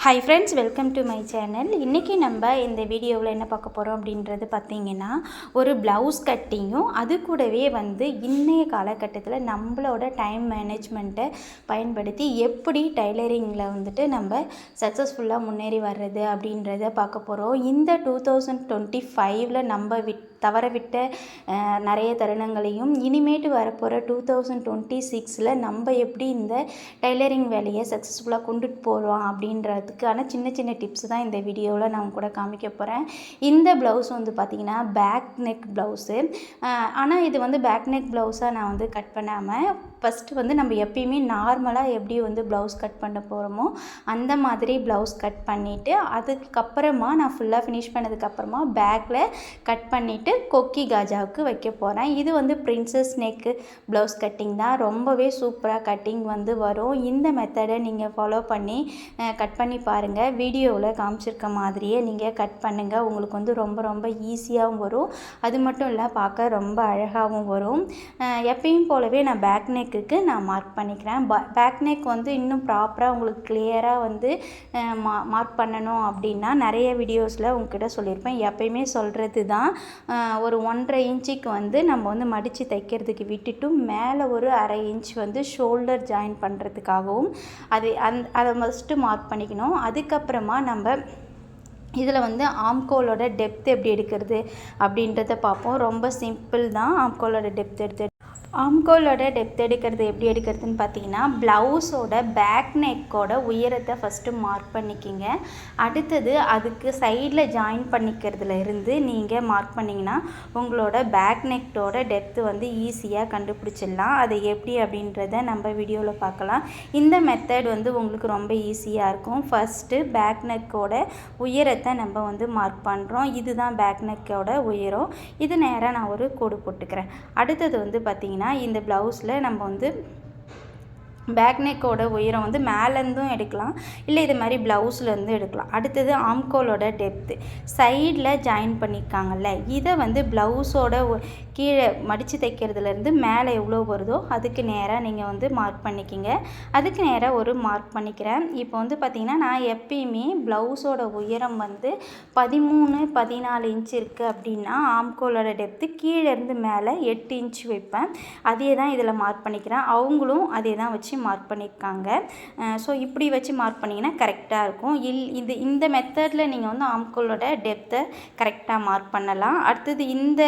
Hi friends welcome to my channel இன்றைக்கி நம்ம இந்த வீடியோவில் என்ன பார்க்க போகிறோம் அப்படின்றது பார்த்தீங்கன்னா ஒரு ப்ளவுஸ் கட்டிங்கும் அது கூடவே வந்து இன்றைய காலகட்டத்தில் நம்மளோட டைம் மேனேஜ்மெண்ட்டை பயன்படுத்தி எப்படி டைலரிங்கில் வந்துட்டு நம்ம சக்ஸஸ்ஃபுல்லாக முன்னேறி வர்றது அப்படின்றத பார்க்க போகிறோம் இந்த டூ தௌசண்ட் டுவெண்ட்டி ஃபைவ்ல நம்ம விட் தவறவிட்ட நிறைய தருணங்களையும் இனிமேட்டு வரப்போகிற டூ தௌசண்ட் டுவெண்ட்டி சிக்ஸில் நம்ம எப்படி இந்த டைலரிங் வேலையை சக்ஸஸ்ஃபுல்லாக கொண்டுட்டு போகிறோம் அப்படின்றதுக்கான சின்ன சின்ன டிப்ஸ் தான் இந்த வீடியோவில் நான் கூட காமிக்க போகிறேன் இந்த ப்ளவுஸ் வந்து பார்த்திங்கன்னா பேக் நெக் ப்ளவுஸு ஆனால் இது வந்து பேக் நெக் ப்ளவுஸாக நான் வந்து கட் பண்ணாமல் ஃபஸ்ட்டு வந்து நம்ம எப்பயுமே நார்மலாக எப்படி வந்து ப்ளவுஸ் கட் பண்ண போகிறோமோ அந்த மாதிரி ப்ளவுஸ் கட் பண்ணிவிட்டு அதுக்கப்புறமா நான் ஃபுல்லாக ஃபினிஷ் பண்ணதுக்கப்புறமா பேக்கில் கட் பண்ணிவிட்டு கொக்கி காஜாவுக்கு வைக்க போகிறேன் இது வந்து பிரின்சஸ் நெக்கு ப்ளவுஸ் கட்டிங் தான். ரொம்பவே சூப்பராக கட்டிங் வந்து வரும். இந்த மெத்தடை நீங்கள் ஃபாலோ பண்ணி கட் பண்ணி பாருங்கள் வீடியோவில் காமிச்சிருக்க மாதிரியே நீங்கள் கட் பண்ணுங்கள் உங்களுக்கு வந்து ரொம்ப ரொம்ப ஈஸியாகவும் வரும். அது மட்டும் இல்லை பார்க்க ரொம்ப அழகாகவும் வரும். எப்பயும் போலவே நான் பேக் நெக் நெக்குக்கு நான் மார்க் பண்ணிக்கிறேன். பேக் நெக் வந்து இன்னும் ப்ராப்பராக உங்களுக்கு கிளியராக வந்து மா மார்க் பண்ணணும் அப்படின்னா நிறைய வீடியோஸில் உங்ககிட்ட சொல்லியிருப்பேன். எப்பயுமே சொல்கிறது தான் ஒரு ஒன்றரை இன்ச்சுக்கு வந்து நம்ம வந்து மடித்து தைக்கிறதுக்கு விட்டுட்டு மேலே ஒரு அரை இன்ச் வந்து ஷோல்டர் ஜாயின் பண்ணுறதுக்காகவும் அது அந் அதை ஃபஸ்ட்டு மார்க் பண்ணிக்கணும். அதுக்கப்புறமா நம்ம இதில் வந்து ஆம்கோலோட டெப்த் எப்படி எடுக்கிறது அப்படின்றத பார்ப்போம். ரொம்ப சிம்பிள் தான். ஆம்கோலோட டெப்த் எடுத்து ஆம்கோலோட டெப்த் எடுக்கிறது எப்படி எடுக்கிறதுன்னு பார்த்தீங்கன்னா ப்ளவுஸோட பேக் நெக்கோட உயரத்தை ஃபஸ்ட்டு மார்க் பண்ணிக்கிங்க. அடுத்தது அதுக்கு சைடில் ஜாயின் பண்ணிக்கிறதுல இருந்து நீங்கள் மார்க் பண்ணிங்கன்னா உங்களோட பேக் நெக்கோட டெப்த்து வந்து ஈஸியாக கண்டுபிடிச்சிடலாம். அது எப்படி அப்படின்றத நம்ம வீடியோவில் பார்க்கலாம். இந்த மெத்தட் வந்து உங்களுக்கு ரொம்ப ஈஸியாக இருக்கும். ஃபஸ்ட்டு பேக் நெக்கோட உயரத்தை நம்ம வந்து மார்க் பண்ணுறோம் இதுதான் பேக் நெக்கோட உயரம். இது நேராக நான் ஒரு கோடு போட்டுக்கிறேன். அடுத்தது வந்து பார்த்திங்கன்னா இந்த ப்ளவுஸில் நம்ம வந்து பேக் நெக்கோட உயரம் வந்து மேலேருந்தும் எடுக்கலாம். இல்லை இது மாதிரி ப்ளவுஸ்லேருந்து எடுக்கலாம். அடுத்தது ஆம்கோலோட டெப்த்து சைடில் ஜாயின் பண்ணியிருக்காங்கல்ல. இதை வந்து ப்ளவுஸோட கீழே மடித்து தைக்கிறதுலேருந்து மேலே எவ்வளோ வருதோ அதுக்கு நேராக நீங்கள் வந்து மார்க் பண்ணிக்கிங்க. அதுக்கு நேராக ஒரு மார்க் பண்ணிக்கிறேன். இப்போ வந்து பார்த்திங்கன்னா நான் எப்பயுமே ப்ளவுஸோட உயரம் வந்து பதிமூணு பதினாலு இன்ச் இருக்குது அப்படின்னா ஆம்கோலோட டெப்த்து கீழேருந்து மேலே எட்டு இன்ச் வைப்பேன். அதே தான் இதில் மார்க் பண்ணிக்கிறேன். அவங்களும் அதே தான் வச்சு மார்க் பண்ணியிருக்காங்க ஸோ இப்படி வச்சு மார்க் பண்ணிங்கன்னா கரெக்டாக இருக்கும். இல் இது இந்த மெத்தடில் நீங்கள் வந்து ஆம்கோலோட டெப்த்தை கரெக்டாக மார்க் பண்ணலாம். அடுத்தது இந்த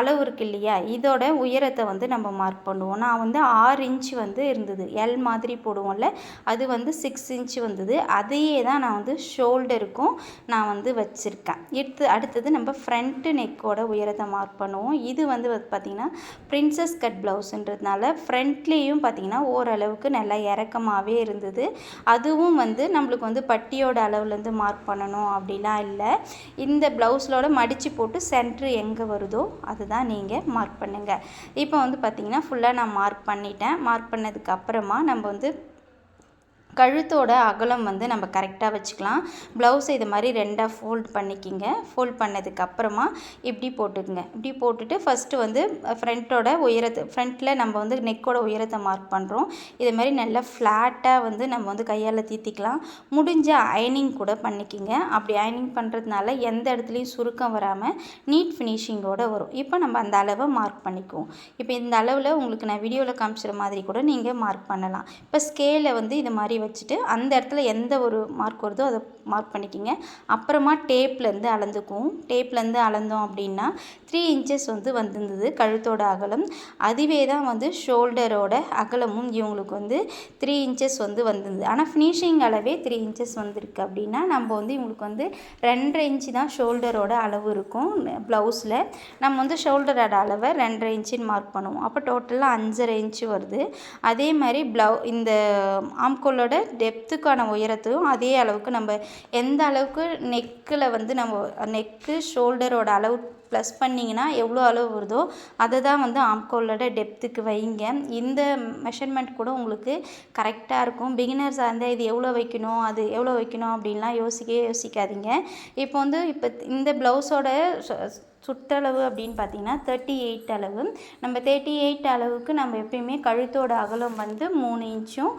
அளவு இருக்கு இல்லையா இதோட உயரத்தை வந்து நம்ம மார்க் பண்ணுவோம். நான் வந்து ஆறு இன்ச் வந்து இருந்தது. எல் மாதிரி போடுவோம்ல அது வந்து சிக்ஸ் இன்ச் வந்தது. அதையே தான் நான் வந்து ஷோல்டருக்கும் நான் வந்து வச்சுருக்கேன். எடுத்து அடுத்தது நம்ம ஃப்ரண்ட்டு நெக்கோட உயரத்தை மார்க் பண்ணுவோம். இது வந்து பார்த்திங்கன்னா பிரின்சஸ் கட் ப்ளவுஸுன்றதுனால ஃப்ரண்ட்லேயும் பார்த்திங்கன்னா ஓரளவுக்கு நல்லா இறக்கமாகவே இருந்தது. அதுவும் வந்து நம்மளுக்கு வந்து பட்டியோட அளவுலேருந்து மார்க் பண்ணணும் அப்படிலாம் இல்லை. இந்த ப்ளவுஸோட மடித்து போட்டு சென்ட்ரு எங்கே வருதோ அதுதான் நீங்கள் மார்க் பண்ணுங்கள் இப்போ வந்து பார்த்திங்கன்னா ஃபுல்லாக நான் மார்க் பண்ணிட்டேன். மார்க் பண்ணதுக்கு அப்புறமா நம்ம வந்து கழுத்தோட அகலம் வந்து நம்ம கரெக்டாக வச்சுக்கலாம். ப்ளவுஸை இது மாதிரி ரெண்டாக ஃபோல்ட் பண்ணிக்கிங்க. ஃபோல்ட் பண்ணதுக்கப்புறமா இப்படி போட்டுக்குங்க. இப்படி போட்டுட்டு ஃபஸ்ட்டு வந்து ஃப்ரண்ட்டோட உயரத்தை ஃப்ரண்ட்டில் நம்ம வந்து நெக்கோட உயரத்தை மார்க் பண்ணுறோம் இது மாதிரி நல்லா ஃப்ளாட்டாக வந்து நம்ம வந்து கையால் தீத்திக்கலாம். முடிஞ்ச அயனிங் கூட பண்ணிக்கிங்க. அப்படி அயனிங் பண்ணுறதுனால எந்த இடத்துலையும் சுருக்கம் வராமல் நீட் ஃபினிஷிங்கோட வரும். இப்போ நம்ம அந்த அளவை மார்க் பண்ணிக்குவோம். இப்போ இந்த அளவில் உங்களுக்கு நான் வீடியோவில் காமிச்சிற மாதிரி கூட நீங்கள் மார்க் பண்ணலாம். இப்போ ஸ்கேலை வந்து இது மாதிரி வச்சுட்டு அந்த இடத்துல எந்த ஒரு மார்க் வருதோ அதை மார்க் பண்ணிக்கிங்க. அப்புறமா டேப்லேருந்து அளந்துக்குவோம். டேப்லேருந்து அளந்தோம் அப்படின்னா த்ரீ இன்ச்சஸ் வந்து வந்திருந்தது கழுத்தோட அகலம். அதுவே தான் வந்து ஷோல்டரோட அகலமும் இவங்களுக்கு வந்து த்ரீ இன்ச்சஸ் வந்து வந்திருந்தது. ஆனால் ஃபினிஷிங் அளவே த்ரீ இன்ச்சஸ் வந்திருக்கு அப்படின்னா நம்ம வந்து இவங்களுக்கு வந்து ரெண்டரை இன்ச்சு தான் ஷோல்டரோட அளவு இருக்கும். ப்ளவுஸில் நம்ம வந்து ஷோல்டரோட அளவை ரெண்டரை இன்ச்சுன்னு மார்க் பண்ணுவோம். அப்போ டோட்டலாக அஞ்சரை இன்ச்சு வருது. அதே மாதிரி ப்ளவு இந்த ஆம்கோலோட டெப்த்துக்கான உயரத்தையும் அதே அளவுக்கு நம்ம எந்த அளவுக்கு நெக்கில் வந்து நம்ம நெக்கு ஷோல்டரோட அளவு ப்ளஸ் பண்ணிங்கன்னா எவ்வளோ அளவு வருதோ அதை தான் வந்து ஆம்கோலோட டெப்த்துக்கு வைங்க. இந்த மெஷர்மெண்ட் கூட உங்களுக்கு கரெக்டாக இருக்கும். பிகினர்ஸாக இருந்தால் இது எவ்வளோ வைக்கணும் அது எவ்வளோ வைக்கணும் அப்படின்லாம் யோசிக்கவே யோசிக்காதீங்க. இப்போ வந்து இப்போ இந்த ப்ளவுஸோட சுற்றளவு அப்படின்னு பார்த்தீங்கன்னா தேர்ட்டி எயிட் அளவு. நம்ம தேர்ட்டி எயிட் அளவுக்கு நம்ம எப்பயுமே கழுத்தோட அகலம் வந்து மூணு இன்ச்சும்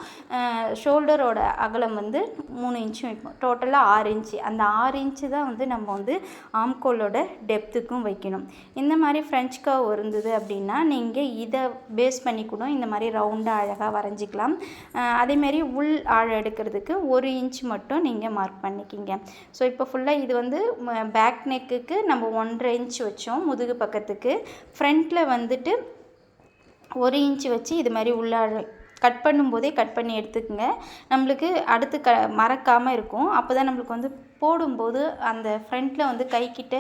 ஷோல்டரோட அகலம் வந்து மூணு இன்ச்சும் வைப்போம். டோட்டலாக ஆறு இன்ச்சு. அந்த ஆறு இன்ச்சு தான் வந்து நம்ம வந்து ஆம்கோலோட டெப்த்துக்கும் வைக்கணும். இந்த மாதிரி ஃப்ரெஞ்ச் கவ் இருந்தது அப்படின்னா நீங்கள் இதை பேஸ் பண்ணி கூட இந்த மாதிரி ரவுண்டாக அழகாக வரைஞ்சிக்கலாம். அதேமாரி உள் ஆழம் எடுக்கிறதுக்கு ஒரு இன்ச் மட்டும் நீங்கள் மார்க் பண்ணிக்கிங்க. ஸோ இப்போ ஃபுல்லாக இது வந்து பேக் நெக்குக்கு நம்ம ஒன்றரை இன்ச் வச்சோம் முதுகு பக்கத்துக்கு. ஃப்ரண்ட்டில் வந்துட்டு ஒரு இன்ச் வச்சு இது மாதிரி உள்ள கட் பண்ணும்போதே கட் பண்ணி எடுத்துக்கோங்க. நம்மளுக்கு அடுத்து க மறக்காமல் இருக்கும். அப்போ தான் நம்மளுக்கு வந்து போடும்போது அந்த ஃப்ரண்ட்டில் வந்து கைக்கிட்ட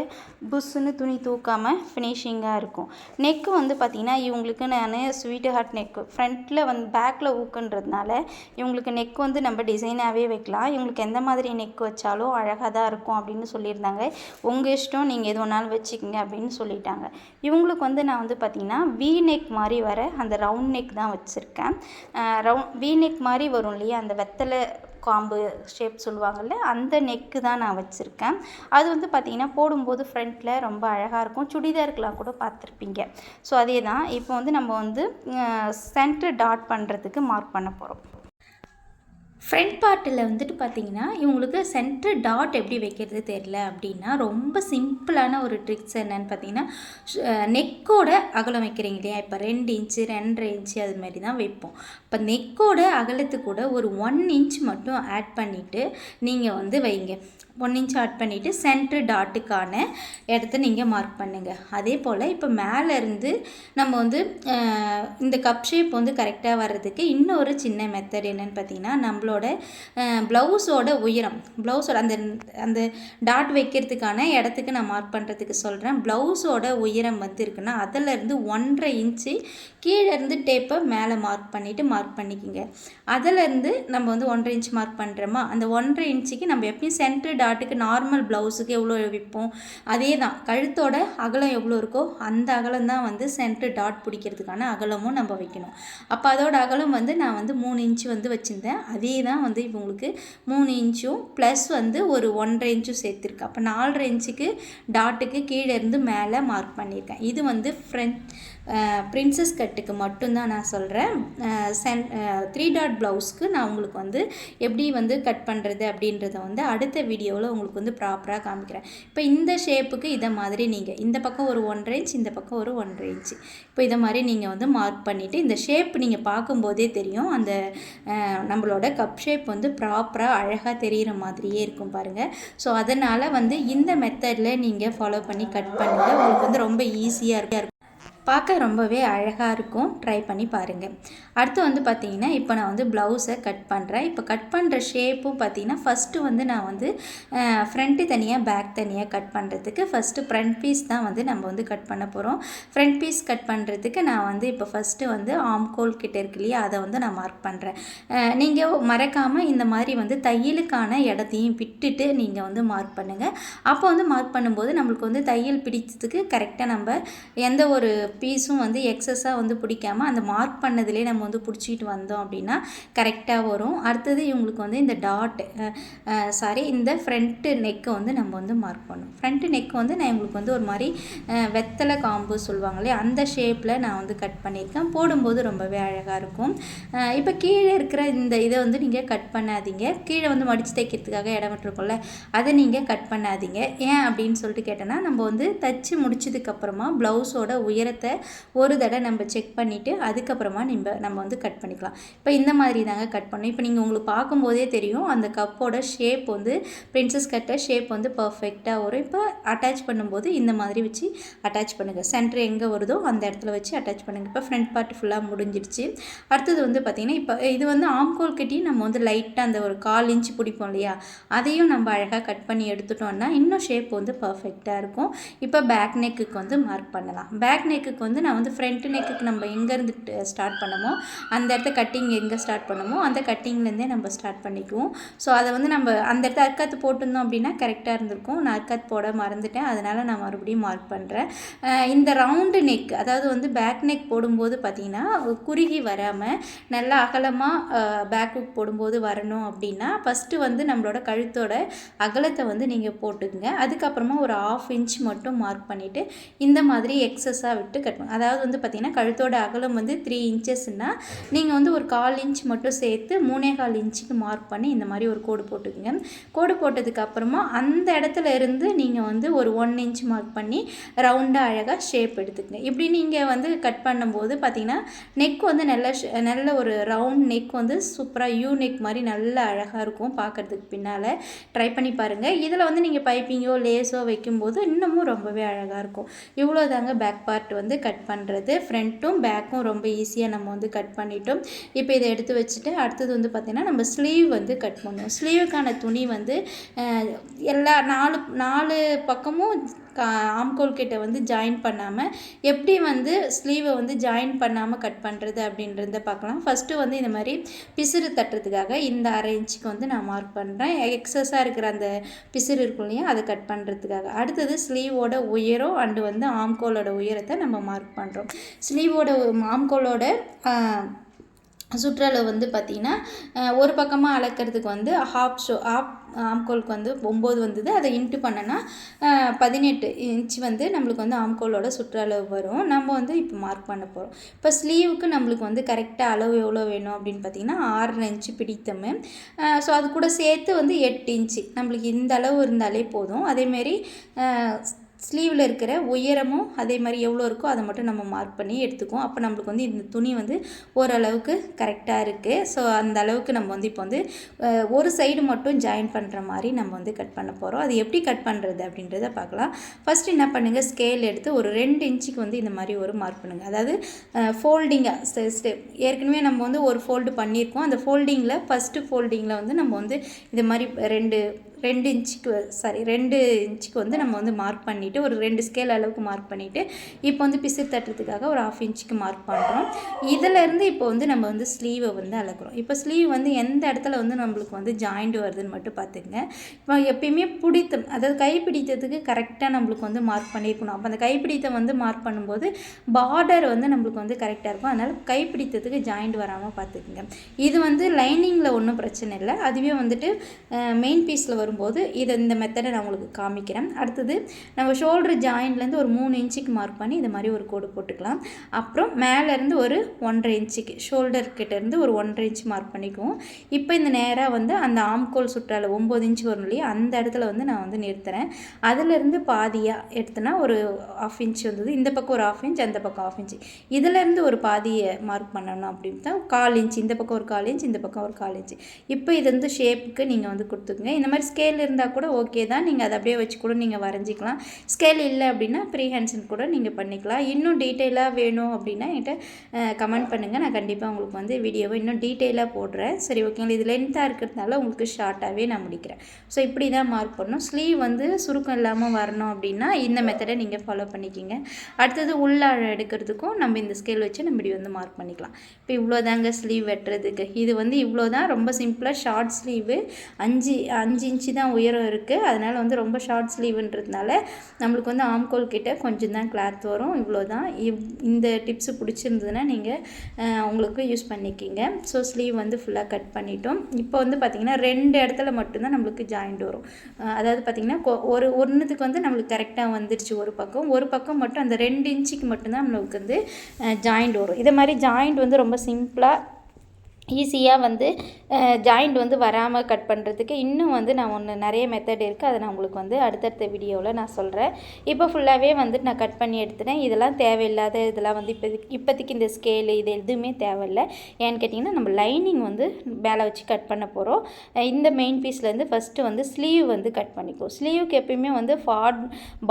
புஷ்ஷுன்னு துணி தூக்காமல் ஃபினிஷிங்காக இருக்கும். நெக்கு வந்து பார்த்திங்கன்னா இவங்களுக்கு நான் ஸ்வீட் ஹார்ட் நெக்கு ஃப்ரண்ட்டில் வந்து பேக்கில் ஊக்குன்றதுனால இவங்களுக்கு நெக் வந்து நம்ம டிசைனாகவே வைக்கலாம். இவங்களுக்கு எந்த மாதிரி நெக் வச்சாலும் அழகாக தான் இருக்கும் அப்படின்னு சொல்லியிருந்தாங்க. உங்கள் இஷ்டம் நீங்கள் எது வேணாலும் வச்சுக்கோங்க அப்படின்னு சொல்லிட்டாங்க. இவங்களுக்கு வந்து நான் வந்து பார்த்திங்கன்னா வி நெக் மாதிரி வர அந்த ரவுண்ட் நெக் தான் வச்சுருக்கேன். ரவுண்ட் வி நெக் மாதிரி வரும் இல்லையா? அந்த வெத்தலை காம்பு ஷேப் சொல்லுவாங்கள்ல அந்த நெக்கு தான் நான் வச்சுருக்கேன். அது வந்து பார்த்திங்கன்னா போடும்போது ஃப்ரண்ட்டில் ரொம்ப அழகாக இருக்கும். சுடிதாருக்கெலாம் கூட பார்த்துருப்பீங்க ஸோ அதே தான் இப்போ வந்து நம்ம வந்து சென்டர் டாட் பண்ணுறதுக்கு மார்க் பண்ண போகிறோம் ஃப்ரண்ட் பார்ட்டில் வந்துட்டு பார்த்தீங்கன்னா இவங்களுக்கு சென்டர் டாட் எப்படி வைக்கிறது தெரில அப்படின்னா ரொம்ப சிம்பிளான ஒரு ட்ரிக்ஸ் என்னன்னு பார்த்தீங்கன்னா நெக்கோட அகலம் வைக்கிறீங்க இல்லையா? இப்போ ரெண்டு இன்ச்சு ரெண்டரை இன்ச்சு அது மாதிரி தான் வைப்போம். இப்போ நெக்கோட அகலத்துக்கு கூட ஒரு ஒன் இன்ச் மட்டும் ஆட் பண்ணிவிட்டு நீங்கள் வந்து வைங்க. ஒன் இன்ச் ஆட் பண்ணிவிட்டு சென்ட்ரு டாட்டுக்கான இடத்த நீங்கள் மார்க் பண்ணுங்கள் அதே போல் இப்போ மேலேருந்து நம்ம வந்து இந்த கப் ஷேப் வந்து கரெக்டாக வர்றதுக்கு இன்னொரு சின்ன மெத்தட் என்னென்னு பார்த்தீங்கன்னா நம்மளோட ப்ளவுஸோட உயரம். ப்ளவுஸோட அந்த அந்த டாட் வைக்கிறதுக்கான இடத்துக்கு நான் மார்க் பண்ணுறதுக்கு சொல்கிறேன் ப்ளவுஸோட உயரம் வந்து இருக்குன்னா அதிலேருந்து ஒன்றரை இன்ச்சு கீழே இருந்து டேப்பை மேலே மார்க் பண்ணிவிட்டு மார்க் பண்ணிக்கிங்க. அதிலேருந்து நம்ம வந்து ஒன்றரை இன்ச் மார்க் பண்ணுறோமா அந்த ஒன்றரை இன்ச்சுக்கு நம்ம எப்பயும் சென்ட்ரு டாட் பாட்டுக்கு நார்மல் ப்ளவுஸுக்கு எவ்வளோ விற்போம்? அதே தான் கழுத்தோட அகலம் எவ்வளோ இருக்கோ அந்த அகலம் தான் வந்து சென்ட்ரு டாட் பிடிக்கிறதுக்கான அகலமும் நம்ம வைக்கணும். அப்போ அதோட அகலம் வந்து நான் வந்து மூணு இன்ச்சு வந்து வச்சுருந்தேன். அதே தான் வந்து இவங்களுக்கு மூணு இன்ச்சும் ப்ளஸ் வந்து ஒரு ஒன்றரை இன்ச்சும் சேர்த்துருக்கு. அப்போ நாலரை இன்ச்சுக்கு டாட்டுக்கு கீழே இருந்து மேலே மார்க் பண்ணியிருக்கேன். இது வந்து ஃப்ரண்ட் பிரின்சஸ் கட்டுக்கு மட்டும்தான் நான் சொல்கிறேன் சென் த்ரீ டாட் ப்ளவுஸ்க்கு நான் உங்களுக்கு வந்து எப்படி வந்து கட் பண்ணுறது அப்படின்றத வந்து அடுத்த வீடியோவில் உங்களுக்கு வந்து ப்ராப்பராக காமிக்கிறேன். இப்போ இந்த ஷேப்புக்கு இதை மாதிரி நீங்கள் இந்த பக்கம் ஒரு ஒன்றரை இன்ச் இந்த பக்கம் ஒரு ஒன்றரை இன்ச் இப்போ இதை மாதிரி நீங்கள் வந்து மார்க் பண்ணிவிட்டு இந்த ஷேப் நீங்கள் பார்க்கும்போதே தெரியும். அந்த நம்மளோட கப் ஷேப் வந்து ப்ராப்பராக அழகாக தெரிகிற மாதிரியே இருக்கும் பாருங்கள் ஸோ அதனால் வந்து இந்த மெத்தடில் நீங்கள் ஃபாலோ பண்ணி கட் பண்ணுங்கள் உங்களுக்கு வந்து ரொம்ப ஈஸியாக இருக்கும். பார்க்க ரொம்பவே அழகாக இருக்கும். ட்ரை பண்ணி பாருங்கள் அடுத்து வந்து பார்த்திங்கன்னா இப்போ நான் வந்து ப்ளவுஸை கட் பண்ணுறேன் இப்போ கட் பண்ணுற ஷேப்பும் பார்த்திங்கன்னா ஃபஸ்ட்டு வந்து நான் வந்து ஃப்ரண்ட்டு தனியாக பேக் தனியாக கட் பண்ணுறதுக்கு ஃபஸ்ட்டு ஃப்ரண்ட் பீஸ் தான் வந்து நம்ம வந்து கட் பண்ண போகிறோம் ஃப்ரண்ட் பீஸ் கட் பண்ணுறதுக்கு நான் வந்து இப்போ ஃபஸ்ட்டு வந்து ஆம்கோல் கிட்ட இருக்கு இல்லையா அதை வந்து நான் மார்க் பண்ணுறேன் நீங்கள் மறக்காமல் இந்த மாதிரி வந்து தையலுக்கான இடத்தையும் விட்டுட்டு நீங்கள் வந்து மார்க் பண்ணுங்கள் அப்போ வந்து மார்க் பண்ணும்போது நம்மளுக்கு வந்து தையல் பிடிச்சதுக்கு கரெக்டாக நம்ம எந்த ஒரு பீஸும் வந்து எக்ஸஸாக வந்து பிடிக்காமல் அந்த மார்க் பண்ணதுலேயே நம்ம வந்து பிடிச்சிட்டு வந்தோம் அப்படின்னா கரெக்டாக வரும். அடுத்தது இவங்களுக்கு வந்து இந்த டாட் சாரி இந்த ஃப்ரண்ட்டு நெக்கை வந்து நம்ம வந்து மார்க் பண்ணணும். ஃப்ரண்ட்டு நெக் வந்து நான் இவங்களுக்கு வந்து ஒரு மாதிரி வெத்தலை காம்பு சொல்லுவாங்களே அந்த ஷேப்பில் நான் வந்து கட் பண்ணியிருக்கேன். போடும்போது ரொம்பவே அழகாக இருக்கும். இப்போ கீழே இருக்கிற இந்த இதை வந்து நீங்கள் கட் பண்ணாதீங்க. கீழே வந்து மடித்து தைக்கிறதுக்காக இடம் விட்டுருக்கோம்ல அதை நீங்கள் கட் பண்ணாதீங்க. ஏன் அப்படின்னு சொல்லிட்டு கேட்டேன்னா நம்ம வந்து தச்சு முடிச்சதுக்கப்புறமா ப்ளவுஸோட உயரத்தை இடத்த ஒரு தடவை நம்ம செக் பண்ணிவிட்டு அதுக்கப்புறமா நம்ம நம்ம வந்து கட் பண்ணிக்கலாம். இப்போ இந்த மாதிரி தாங்க கட் பண்ணணும். இப்போ நீங்கள் உங்களுக்கு பார்க்கும்போதே தெரியும் அந்த கப்போட ஷேப் வந்து பிரின்சஸ் கட்ட ஷேப் வந்து பர்ஃபெக்டாக வரும். இப்போ அட்டாச் பண்ணும்போது இந்த மாதிரி வச்சு அட்டாச் பண்ணுங்கள் சென்டர் எங்கே வருதோ அந்த இடத்துல வச்சு அட்டாச் பண்ணுங்கள் இப்போ ஃப்ரண்ட் பார்ட் ஃபுல்லாக முடிஞ்சிடுச்சு. அடுத்தது வந்து பார்த்திங்கன்னா இப்போ இது வந்து ஆம்கோல் கட்டியும் நம்ம வந்து லைட்டாக அந்த ஒரு கால் இன்ச்சு பிடிப்போம் இல்லையா? அதையும் நம்ம அழகாக கட் பண்ணி எடுத்துட்டோம்னா இன்னும் ஷேப் வந்து பர்ஃபெக்டாக இருக்கும். இப்போ பேக் நெக்குக்கு வந்து மார்க் பண்ணலாம். பேக் நெக்கு நெக்குக்கு வந்து நான் வந்து ஃப்ரண்ட் நெக்குக்கு நம்ம எங்கேருந்து ஸ்டார்ட் பண்ணமோ அந்த இடத்த கட்டிங் எங்கே ஸ்டார்ட் பண்ணமோ அந்த கட்டிங்லேருந்தே நம்ம ஸ்டார்ட் பண்ணிக்குவோம். ஸோ அதை வந்து நம்ம அந்த இடத்த அர்க்காத்து போட்டிருந்தோம் அப்படின்னா கரெக்டாக இருந்திருக்கும். நான் அர்க்காத் போட மறந்துட்டேன். அதனால் நான் மறுபடியும் மார்க் பண்ணுறேன் இந்த ரவுண்டு நெக் அதாவது வந்து பேக் நெக் போடும்போது பார்த்திங்கன்னா குறுகி வராமல் நல்லா அகலமாக பேக் ஹுக் போடும்போது வரணும் அப்படின்னா ஃபஸ்ட்டு வந்து நம்மளோட கழுத்தோட அகலத்தை வந்து நீங்கள் போட்டுக்குங்க. அதுக்கப்புறமா ஒரு ஆஃப் இன்ச் மட்டும் மார்க் பண்ணிவிட்டு இந்த மாதிரி எக்ஸஸாக விட்டு கட்டணும். அதாவது வந்து பார்த்திங்கன்னா கழுத்தோட அகலம் வந்து த்ரீ இன்ச்சஸ்னால் நீங்கள் வந்து ஒரு கால் இன்ச் மட்டும் சேர்த்து மூணே கால் இன்ச்சுக்கு மார்க் பண்ணி இந்த மாதிரி ஒரு கோடு போட்டுக்குங்க. கோடு போட்டதுக்கு அப்புறமா அந்த இடத்துல இருந்து நீங்கள் வந்து ஒரு ஒன் இன்ச் மார்க் பண்ணி ரவுண்டாக அழகாக ஷேப் எடுத்துக்கங்க. இப்படி நீங்கள் வந்து கட் பண்ணும்போது பார்த்தீங்கன்னா நெக் வந்து நல்ல நல்ல ஒரு ரவுண்ட் நெக் வந்து சூப்பராக யூ நெக் மாதிரி நல்ல அழகாக இருக்கும் பார்க்கறதுக்கு பின்னால். ட்ரை பண்ணி பாருங்கள் இதில் வந்து நீங்கள் பைப்பிங்கோ லேஸோ வைக்கும்போது இன்னமும் ரொம்பவே அழகாக இருக்கும். இவ்வளோ தாங்க பேக் பார்ட் வந்து. கட் பண்ணுறது ஃப்ரண்ட்டும் பேக்கும் ரொம்ப ஈஸியாக நம்ம வந்து கட் பண்ணிட்டோம். இப்போ இதை எடுத்து வச்சுட்டு அடுத்தது வந்து பார்த்திங்கன்னா நம்ம ஸ்லீவ் வந்து கட் பண்ணுவோம் ஸ்லீவுக்கான துணி வந்து எல்லா நாலு நாலு பக்கமும் கா ஆம்கோல் கிட்ட வந்து ஜாயின் பண்ணாமல் எப்படி வந்து ஸ்லீவை வந்து ஜாயின் பண்ணாமல் கட் பண்ணுறது அப்படின்றத பார்க்கலாம். ஃபஸ்ட்டு வந்து இந்த மாதிரி பிசிறு தட்டுறதுக்காக இந்த அரை இன்ச்சுக்கு வந்து நான் மார்க் பண்ணுறேன் எக்ஸஸாக இருக்கிற அந்த பிசிறு இருக்கும் இல்லையா அதை கட் பண்ணுறதுக்காக அடுத்தது ஸ்லீவோட உயரம் அண்டு வந்து ஆம்கோலோட உயரத்தை நம்ம மார்க் பண்ணுறோம் ஸ்லீவோட ஒரு ஆம்கோலோட சுற்றளவு வந்து பார்த்திங்கன்னா ஒரு பக்கமாக அளக்கிறதுக்கு வந்து ஹாஃப் ஷோ ஹாப் ஆம்கோலுக்கு வந்து ஒம்பது வந்தது. அதை இன்ட்டு பண்ணனா பதினெட்டு இன்ச் வந்து நம்மளுக்கு வந்து ஆம்கோலோட சுற்றளவு வரும். நம்ம வந்து இப்போ மார்க் பண்ண போகிறோம் இப்போ ஸ்லீவுக்கு நம்மளுக்கு வந்து கரெக்டாக அளவு எவ்வளோ வேணும் அப்படின்னு பார்த்தீங்கன்னா ஆறரை இன்ச்சு பிடித்தமே. ஸோ அது கூட சேர்த்து வந்து எட்டு இன்ச்சு நம்மளுக்கு இந்த அளவு இருந்தாலே போதும். அதேமாரி ஸ்லீவில் இருக்கிற உயரமும் அதே மாதிரி எவ்வளோ இருக்கோ அதை மட்டும் நம்ம மார்க் பண்ணி எடுத்துக்குவோம். அப்போ நம்மளுக்கு வந்து இந்த துணி வந்து ஓரளவுக்கு கரெக்டாக இருக்குது ஸோ அந்த அளவுக்கு நம்ம வந்து இப்போ வந்து ஒரு சைடு மட்டும் ஜாயின் பண்ணுற மாதிரி நம்ம வந்து கட் பண்ண போகிறோம் அது எப்படி கட் பண்ணுறது அப்படின்றத பார்க்கலாம். ஃபஸ்ட்டு என்ன பண்ணுங்கள் ஸ்கேல் எடுத்து ஒரு ரெண்டு இன்ச்சுக்கு வந்து இந்த மாதிரி ஒரு மார்க் பண்ணுங்கள் அதாவது ஃபோல்டிங்காக ஏற்கனவே நம்ம வந்து ஒரு ஃபோல்டு பண்ணியிருக்கோம். அந்த ஃபோல்டிங்கில் ஃபஸ்ட்டு ஃபோல்டிங்கில் வந்து நம்ம வந்து இது மாதிரி ரெண்டு ரெண்டு இன்ச்சுக்கு சாரி ரெண்டு இன்ச்சுக்கு வந்து நம்ம வந்து மார்க் பண்ணிவிட்டு ஒரு ரெண்டு ஸ்கேல் அளவுக்கு மார்க் பண்ணிவிட்டு இப்போ வந்து பிசு தட்டுறதுக்காக ஒரு ஆஃப் இன்ச்சுக்கு மார்க் பண்ணுறோம் இதிலேருந்து இப்போ வந்து நம்ம வந்து ஸ்லீவை வந்து அளக்குறோம் இப்போ ஸ்லீவ் வந்து எந்த இடத்துல வந்து நம்மளுக்கு வந்து ஜாயிண்ட் வருதுன்னு மட்டும் பார்த்துங்க இப்போ எப்பயுமே பிடித்தம் அதாவது கைப்பிடித்ததுக்கு கரெக்டாக நம்மளுக்கு வந்து மார்க் பண்ணியிருக்கணும் அப்போ அந்த கைப்பிடித்தம் வந்து மார்க் பண்ணும்போது பார்டர் வந்து நம்மளுக்கு வந்து கரெக்டாக இருக்கும். அதனால் கைப்பிடித்ததுக்கு ஜாயிண்ட் வராமல் பார்த்துக்குங்க. இது வந்து லைனிங்கில் ஒன்றும் பிரச்சனை இல்லை. அதுவே வந்துட்டு மெயின் பீஸில் வரும் வரும்போது இதை இந்த மெத்தடை நான் உங்களுக்கு காமிக்கிறேன். அடுத்தது நம்ம ஷோல்டர் ஜாயின்லேருந்து ஒரு மூணு இன்ச்சுக்கு மார்க் பண்ணி இந்த மாதிரி ஒரு கோடு போட்டுக்கலாம். அப்புறம் மேலேருந்து ஒரு ஒன்றரை இன்ச்சுக்கு ஷோல்டர் கிட்டேருந்து ஒரு ஒன்றரை இன்ச் மார்க் பண்ணிக்குவோம். இப்போ இந்த நேராக வந்து அந்த ஆம்கோல் சுற்றால ஒம்பது இன்ச் வரும் இல்லையா அந்த இடத்துல வந்து நான் வந்து நிறுத்துறேன். அதுலேருந்து பாதியாக எடுத்தேன்னா ஒரு ஆஃப் இன்ச் வந்தது. இந்த பக்கம் ஒரு ஆஃப் இன்ச் அந்த பக்கம் ஆஃப் இன்ச் இதுலேருந்து ஒரு பாதியை மார்க் பண்ணணும் அப்படின்னு தான் கால் இன்ச் இந்த பக்கம் ஒரு கால் இன்ச் இந்த பக்கம் ஒரு கால் இன்ச் இப்போ இது வந்து ஷேப்புக்கு நீங்கள் வந்து கொடுத்துக்குங்க. இந்த மாதிரி ஸ்கேல் இருந்தால் கூட ஓகே தான். நீங்கள் அதை அப்படியே வச்சு கூட நீங்கள் வரைஞ்சிக்கலாம். ஸ்கேல் இல்லை அப்படின்னா ப்ரீ ஹேண்ட்ஸன் கூட நீங்கள் பண்ணிக்கலாம். இன்னும் டீட்டெயிலாக வேணும் அப்படின்னா என்கிட்ட கமெண்ட் பண்ணுங்கள் நான் கண்டிப்பாக உங்களுக்கு வந்து வீடியோவை இன்னும் டீட்டெயிலாக போடுறேன். சரி ஓகேங்களா இது லென்த்தாக இருக்கிறதுனால உங்களுக்கு ஷார்ட்டாகவே நான் முடிக்கிறேன். ஸோ இப்படி தான் மார்க் பண்ணணும். ஸ்லீவ் வந்து சுருக்கம் இல்லாமல் வரணும் அப்படின்னா இந்த மெத்தடை நீங்கள் ஃபாலோ பண்ணிக்கிங்க. அடுத்தது உள்ளாழ எடுக்கிறதுக்கும் நம்ம இந்த ஸ்கேல் வச்சு நம்ம இப்படி வந்து மார்க் பண்ணிக்கலாம். இப்போ இவ்வளோ தாங்க ஸ்லீவ் வெட்டுறதுக்கு. இது வந்து இவ்வளோ தான் ரொம்ப சிம்பிளாக ஷார்ட் ஸ்லீவு அஞ்சு அஞ்சு இன்ச்சு தான் உயரம் இருக்குது அதனால் வந்து ரொம்ப ஷார்ட் ஸ்லீவுன்றதுனால நம்மளுக்கு வந்து ஆம்கோல் கிட்ட கொஞ்சம் தான் கிளாத் வரும். இவ்வளோ தான் இவ் இந்த டிப்ஸு பிடிச்சிருந்ததுன்னா நீங்கள் உங்களுக்கு யூஸ் பண்ணிக்கிங்க. ஸோ ஸ்லீவ் வந்து ஃபுல்லாக கட் பண்ணிட்டோம். இப்போ வந்து பார்த்திங்கன்னா ரெண்டு இடத்துல மட்டும்தான் நம்மளுக்கு ஜாயிண்ட் வரும். அதாவது பார்த்திங்கன்னா கொ- ஒரு ஒன்றுத்துக்கு வந்து நம்மளுக்கு கரெக்டாக வந்துடுச்சு ஒரு பக்கம். ஒரு பக்கம் மட்டும் அந்த ரெண்டு இன்ச்சுக்கு மட்டும்தான் நம்மளுக்கு வந்து ஜாயிண்ட் வரும். இதை மாதிரி ஜாயிண்ட் வந்து ரொம்ப சிம்பிளாக ஈஸியாக வந்து ஜாயிண்ட் வந்து வராமல் கட் பண்ணுறதுக்கு இன்னும் வந்து நான் ஒன்று நிறைய மெத்தட் இருக்குது அதை நான் உங்களுக்கு வந்து அடுத்தடுத்த வீடியோவில் நான் சொல்கிறேன் இப்போ ஃபுல்லாகவே வந்து நான் கட் பண்ணி எடுத்துட்டேன். இதெல்லாம் தேவையில்லாத இதெல்லாம் வந்து இப்போதைக்கு இப்போதைக்கு இந்த ஸ்கேலு இது எதுவுமே தேவையில்லை. ஏன்னு கேட்டிங்கன்னா நம்ம லைனிங் வந்து மேலே வச்சு கட் பண்ண போகிறோம் இந்த மெயின் பீஸ்லேருந்து ஃபஸ்ட்டு வந்து ஸ்லீவ் வந்து கட் பண்ணிக்குவோம். ஸ்லீவுக்கு எப்பயுமே வந்து ஃபாட்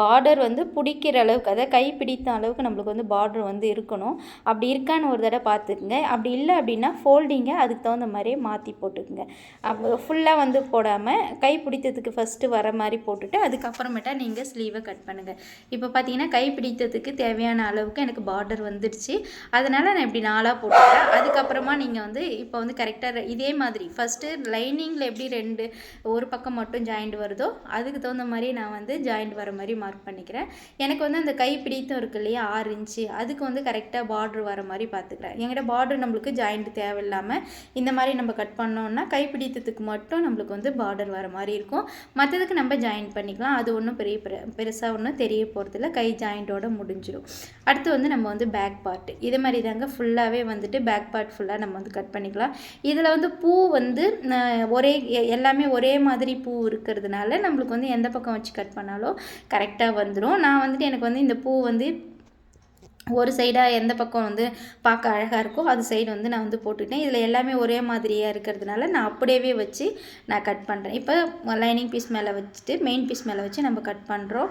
பார்டர் வந்து பிடிக்கிற அளவுக்கு அதாவது கை பிடித்த அளவுக்கு நம்மளுக்கு வந்து பார்டர் வந்து இருக்கணும். அப்படி இருக்கான்னு ஒரு தடவை பார்த்துக்குங்க. அப்படி இல்லை அப்படின்னா ஃபோல்டிங்கை நீங்கள் அதுக்கு தகுந்த மாதிரியே மாற்றி போட்டுக்குங்க. அப்போ ஃபுல்லாக வந்து போடாமல் கை பிடித்ததுக்கு ஃபஸ்ட்டு வர மாதிரி போட்டுட்டு அதுக்கப்புறமேட்டா நீங்கள் ஸ்லீவை கட் பண்ணுங்கள் இப்போ பார்த்தீங்கன்னா கை பிடித்ததுக்கு தேவையான அளவுக்கு எனக்கு பார்டர் வந்துடுச்சு. அதனால் நான் இப்படி நாளாக போட்டுக்கிறேன். அதுக்கப்புறமா நீங்கள் வந்து இப்போ வந்து கரெக்டாக இதே மாதிரி ஃபஸ்ட்டு லைனிங்கில் எப்படி ரெண்டு ஒரு பக்கம் மட்டும் ஜாயிண்ட் வருதோ அதுக்கு தகுந்த மாதிரி நான் வந்து ஜாயிண்ட் வர மாதிரி மார்க் பண்ணிக்கிறேன். எனக்கு வந்து அந்த கை பிடித்தம் இருக்கு இல்லையா ஆறு இன்ச்சு அதுக்கு வந்து கரெக்டாக பார்டர் வர மாதிரி பார்த்துக்கிறேன் எங்கிட்ட பார்டர் நம்மளுக்கு ஜாயிண்ட் தேவையில்லாமல் இந்த மாதிரி நம்ம கட் பண்ணோம்னா கைப்பிடித்ததுக்கு மட்டும் நம்மளுக்கு வந்து பார்டர் வர மாதிரி இருக்கும். மற்றதுக்கு நம்ம ஜாயின் பண்ணிக்கலாம். அது ஒன்றும் பெரிய பெருசாக ஒன்றும் தெரிய போகிறதில்ல கை ஜாயிண்ட்டோட முடிஞ்சிடும். அடுத்து வந்து நம்ம வந்து பேக் பார்ட் இது மாதிரி தாங்க ஃபுல்லாகவே வந்துட்டு பேக் பார்ட் ஃபுல்லாக நம்ம வந்து கட் பண்ணிக்கலாம். இதில் வந்து பூ வந்து ஒரே எல்லாமே ஒரே மாதிரி பூ இருக்கிறதுனால நம்மளுக்கு வந்து எந்த பக்கம் வச்சு கட் பண்ணாலும் கரெக்டாக வந்துடும் நான் வந்துட்டு எனக்கு வந்து இந்த பூ வந்து ஒரு சைடாக எந்த பக்கம் வந்து பார்க்க அழகாக இருக்கோ அது சைடு வந்து நான் வந்து போட்டுக்கிட்டேன். இதில் எல்லாமே ஒரே மாதிரியாக இருக்கிறதுனால நான் அப்படியே வச்சு நான் கட் பண்ணுறேன் இப்போ லைனிங் பீஸ் மேலே வச்சுட்டு மெயின் பீஸ் மேலே வச்சு நம்ம கட் பண்ணுறோம்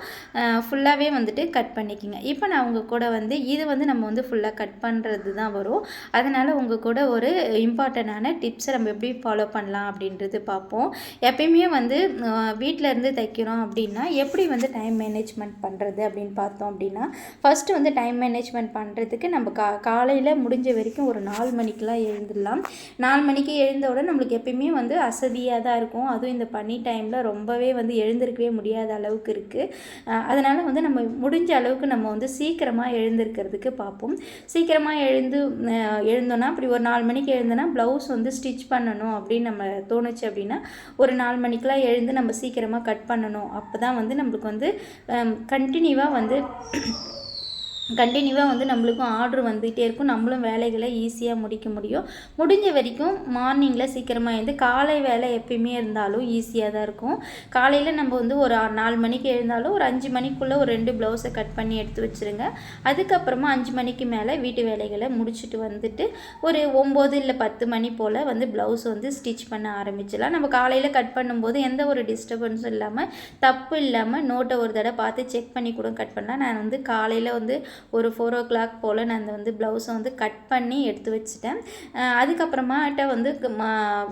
ஃபுல்லாகவே வந்துட்டு கட் பண்ணிக்கிங்க. இப்போ நான் உங்கள் கூட வந்து இது வந்து நம்ம வந்து ஃபுல்லாக கட் பண்ணுறது தான் வரும். அதனால் உங்கள் கூட ஒரு இம்பார்ட்டண்ட்டான டிப்ஸை நம்ம எப்படி ஃபாலோ பண்ணலாம் அப்படின்றது பார்ப்போம். எப்பயுமே வந்து வீட்டில் இருந்து தைக்கிறோம் அப்படின்னா எப்படி வந்து டைம் மேனேஜ்மெண்ட் பண்ணுறது அப்படின்னு பார்த்தோம் அப்படின்னா ஃபஸ்ட்டு வந்து டைம் மேனேஜ் மேனேஜ்மெண்ட் பண்ணுறதுக்கு நம்ம கா காலையில் முடிஞ்ச வரைக்கும் ஒரு நாலு மணிக்கெலாம் எழுந்துடலாம். நாலு மணிக்கு எழுந்தவுடன் நம்மளுக்கு எப்பயுமே வந்து அசதியாக தான் இருக்கும். அதுவும் இந்த பனி டைமில் ரொம்பவே வந்து எழுந்திருக்கவே முடியாத அளவுக்கு இருக்குது அதனால் வந்து நம்ம முடிஞ்ச அளவுக்கு நம்ம வந்து சீக்கிரமாக எழுந்திருக்கிறதுக்கு பார்ப்போம். சீக்கிரமாக எழுந்து எழுந்தோன்னா அப்படி ஒரு நாலு மணிக்கு எழுந்தோன்னா ப்ளவுஸ் வந்து ஸ்டிச் பண்ணணும் அப்படின்னு நம்ம தோணுச்சு அப்படின்னா ஒரு நாலு மணிக்கெலாம் எழுந்து நம்ம சீக்கிரமாக கட் பண்ணணும். அப்போ தான் வந்து நம்மளுக்கு வந்து கண்டினியூவாக வந்து கண்டினியூவாக வந்து நம்மளுக்கும் ஆர்டர் வந்துகிட்டே இருக்கும். நம்மளும் வேலைகளை ஈஸியாக முடிக்க முடியும். முடிஞ்ச வரைக்கும் மார்னிங்கில் சீக்கிரமாக எழுந்து காலை வேலை எப்பயுமே இருந்தாலும் ஈஸியாக தான் இருக்கும். காலையில் நம்ம வந்து ஒரு நாலு மணிக்கு எழுந்தாலும் ஒரு அஞ்சு மணிக்குள்ளே ஒரு ரெண்டு ப்ளவுஸை கட் பண்ணி எடுத்து வச்சுருங்க. அதுக்கப்புறமா அஞ்சு மணிக்கு மேலே வீட்டு வேலைகளை முடிச்சுட்டு வந்துட்டு ஒரு ஒம்பது இல்லை பத்து மணி போல் வந்து ப்ளவுஸ் வந்து ஸ்டிச் பண்ண ஆரம்பிச்சிடலாம். நம்ம காலையில் கட் பண்ணும்போது எந்த ஒரு டிஸ்டர்பன்ஸும் இல்லாமல் தப்பு இல்லாமல் நோட்டை ஒரு தடவை பார்த்து செக் பண்ணி கூட கட் பண்ணலாம். நான் வந்து காலையில் வந்து ஒரு ஃபோர் ஓ கிளாக் போல் நான் அந்த வந்து ப்ளவுஸை வந்து கட் பண்ணி எடுத்து வச்சுட்டேன். அதுக்கப்புறமாட்ட வந்து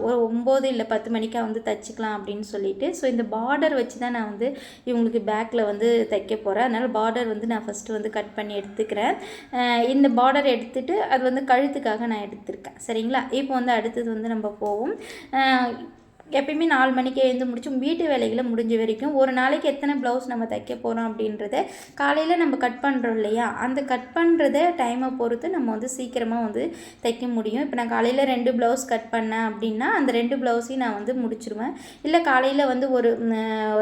ஒரு ஒம்பது இல்லை பத்து மணிக்காக வந்து தைச்சிக்கலாம் அப்படின்னு சொல்லிட்டு ஸோ இந்த பார்டர் வச்சு தான் நான் வந்து இவங்களுக்கு பேக்கில் வந்து தைக்க போகிறேன் அதனால் பார்டர் வந்து நான் ஃபஸ்ட்டு வந்து கட் பண்ணி எடுத்துக்கிறேன். இந்த பார்டர் எடுத்துகிட்டு அது வந்து கழுத்துக்காக நான் எடுத்திருக்கேன். சரிங்களா? இப்போ வந்து அடுத்தது வந்து நம்ம போவோம். எப்பயுமே நாலு மணிக்கு எழுந்து முடிச்சு வீட்டு வேலைகளை முடிஞ்ச வரைக்கும் ஒரு நாளைக்கு எத்தனை ப்ளவுஸ் நம்ம தைக்க போகிறோம் அப்படின்றத காலையில் நம்ம கட் பண்ணுறோம் இல்லையா? அந்த கட் பண்ணுறத டைமை பொறுத்து நம்ம வந்து சீக்கிரமாக வந்து தைக்க முடியும். இப்போ நான் காலையில் ரெண்டு ப்ளவுஸ் கட் பண்ணேன் அப்படின்னா அந்த ரெண்டு ப்ளவுஸையும் நான் வந்து முடிச்சிருவேன். இல்லை காலையில் வந்து ஒரு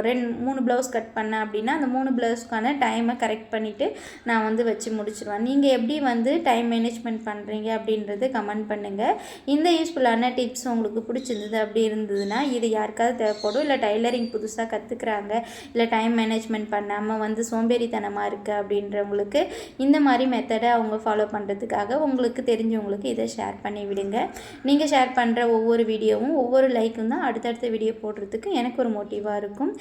ரெண்டு மூணு ப்ளவுஸ் கட் பண்ணேன் அப்படின்னா அந்த மூணு ப்ளவுஸ்க்கான டைமை கரெக்ட் பண்ணிவிட்டு நான் வந்து வச்சு முடிச்சிருவேன். நீங்கள் எப்படி வந்து டைம் மேனேஜ்மெண்ட் பண்ணுறீங்க அப்படின்றது கமெண்ட் பண்ணுங்கள் இந்த யூஸ்ஃபுல்லான டிப்ஸ் உங்களுக்கு பிடிச்சிருந்தது அப்படி இருந்ததுன்னா அப்படின்னா இது யாருக்காவது தேவைப்படும்? இல்லை டைலரிங் புதுசாக கற்றுக்குறாங்க இல்லை டைம் மேனேஜ்மெண்ட் பண்ணாமல் வந்து சோம்பேறித்தனமாக இருக்குது அப்படின்றவங்களுக்கு இந்த மாதிரி மெத்தடை அவங்க ஃபாலோ பண்ணுறதுக்காக உங்களுக்கு தெரிஞ்சவங்களுக்கு இதை ஷேர் பண்ணி விடுங்க. நீங்கள் ஷேர் பண்ணுற ஒவ்வொரு வீடியோவும் ஒவ்வொரு லைக்கும் தான் அடுத்தடுத்த வீடியோ போடுறதுக்கு எனக்கு ஒரு மோட்டிவாக இருக்கும்.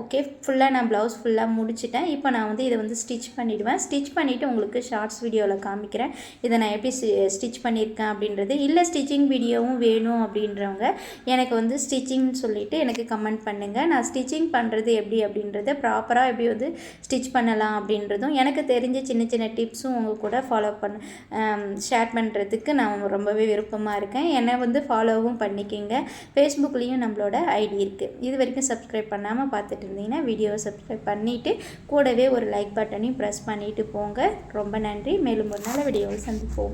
ஓகே ஃபுல்லாக நான் ப்ளவுஸ் ஃபுல்லாக முடிச்சிட்டேன். இப்போ நான் வந்து இதை வந்து ஸ்டிச் பண்ணிவிடுவேன் ஸ்டிச் பண்ணிவிட்டு உங்களுக்கு ஷார்ட்ஸ் வீடியோவில் காமிக்கிறேன். இதை நான் எப்படி ஸ்டிச் பண்ணியிருக்கேன் அப்படின்றது. இல்லை ஸ்டிச்சிங் வீடியோவும் வேணும் அப்படின்றவங்க எனக்கு வந்து வந்து ஸ்டிச்சிங்னு சொல்லிவிட்டு எனக்கு கமெண்ட் பண்ணுங்கள் நான் ஸ்டிச்சிங் பண்ணுறது எப்படி அப்படின்றத ப்ராப்பராக எப்படி வந்து ஸ்டிச் பண்ணலாம் அப்படின்றதும் எனக்கு தெரிஞ்ச சின்ன சின்ன டிப்ஸும் உங்கள் கூட ஃபாலோ பண்ண ஷேர் பண்ணுறதுக்கு நான் ரொம்பவே விருப்பமாக இருக்கேன். என்னை வந்து ஃபாலோவும் பண்ணிக்கிங்க. ஃபேஸ்புக்லேயும் நம்மளோட ஐடி இருக்குது இது வரைக்கும் சப்ஸ்கிரைப் பண்ணாமல் பார்த்துட்டு இருந்தீங்கன்னா வீடியோவை சப்ஸ்கிரைப் பண்ணிவிட்டு கூடவே ஒரு லைக் பட்டனையும் ப்ரெஸ் பண்ணிவிட்டு போங்க. ரொம்ப நன்றி. மேலும் ஒரு நல்ல வீடியோவை சந்திப்போம்.